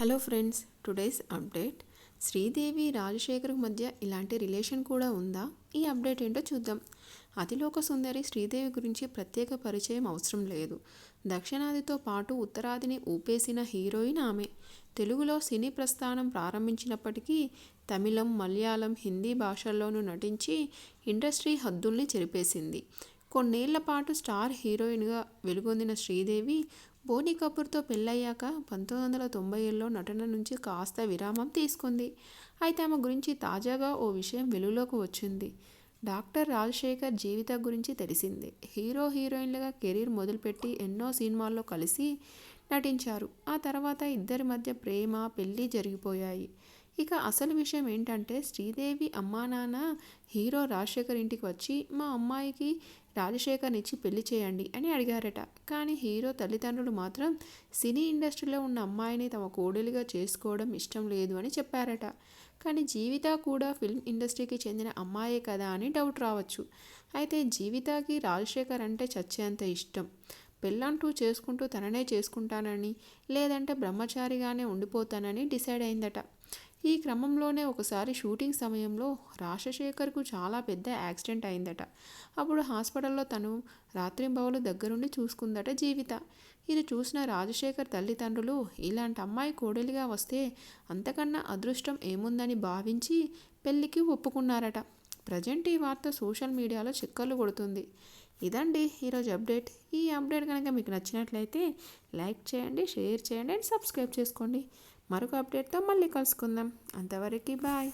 Hello friends today's update. Sridevi Rajasekhar మధ్య ఇలాంటి relation కూడా ఉందా? ఈ అప్డేట్ ఏంటో చూద్దాం. అతిలోక సుందరి శ్రీదేవి గురించి ప్రత్యేక పరిచయం అవసరం లేదు. దక్షిణాదితో పాటు ఉత్తరాదిని ఊపేసిన హీరోయిన్ ఆమె. తెలుగులో సినీ ప్రస్థానం ప్రారంభించినప్పటికీ తమిళం మలయాళం హిందీ భాషల్లోనూ నటించి ఇండస్ట్రీ హద్దుల్ని చెరిపేసింది. కొన్నేళ్ళ పాటు స్టార్ హీరోయిన్గా వెలుగొందిన శ్రీదేవి బోనీ కపూర్తో పెళ్ళయ్యాక పంతొమ్మిది వందల తొంభై ఏళ్ళలో నటన నుంచి కాస్త విరామం తీసుకుంది. అయితే ఆమె గురించి తాజాగా ఓ విషయం వెలుగులోకి వచ్చింది. డాక్టర్ రాజశేఖర్ జీవిత గురించి తెలిసిందే. హీరో హీరోయిన్లుగా కెరీర్ మొదలుపెట్టి ఎన్నో సినిమాల్లో కలిసి నటించారు. ఆ తర్వాత ఇద్దరి మధ్య ప్రేమ పెళ్ళి జరిగిపోయాయి. ఇక అసలు విషయం ఏంటంటే శ్రీదేవి అమ్మా నాన్న హీరో రాజశేఖర్ ఇంటికి వచ్చి మా అమ్మాయికి రాజశేఖర్ని ఇచ్చి పెళ్ళి చేయండి అని అడిగారట. కానీ హీరో తల్లిదండ్రులు మాత్రం సినీ ఇండస్ట్రీలో ఉన్న అమ్మాయిని తమ కోడలిగా చేసుకోవడం ఇష్టం లేదు అని చెప్పారట. కానీ జీవిత కూడా ఫిల్మ్ ఇండస్ట్రీకి చెందిన అమ్మాయే కదా అని డౌట్ రావచ్చు. అయితే జీవితకి రాజశేఖర్ అంటే చచ్చేంత ఇష్టం. పెళ్ళంటూ చేసుకుంటూ తననే చేసుకుంటానని లేదంటే బ్రహ్మచారిగానే ఉండిపోతానని డిసైడ్ అయిందట. ఈ క్రమంలోనే ఒకసారి షూటింగ్ సమయంలో రాజశేఖర్కు చాలా పెద్ద యాక్సిడెంట్ అయిందట. అప్పుడు హాస్పిటల్లో తను రాత్రింబవలు దగ్గరుండి చూసుకుందట జీవిత. ఇది చూసిన రాజశేఖర్ తల్లిదండ్రులు ఇలాంటి అమ్మాయి కోడలిగా వస్తే అంతకన్నా అదృష్టం ఏముందని భావించి పెళ్ళికి ఒప్పుకున్నారట. ప్రజెంట్ ఈ వార్త సోషల్ మీడియాలో చిక్కలు కొడుతుంది. ఇదండి ఈరోజు అప్డేట్. ఈ అప్డేట్ కనుక మీకు నచ్చినట్లయితే లైక్ చేయండి షేర్ చేయండి అండ్ సబ్స్క్రైబ్ చేసుకోండి. మరొక అప్డేట్తో మళ్ళీ కలుసుకుందాం. అంతవరకు బాయ్.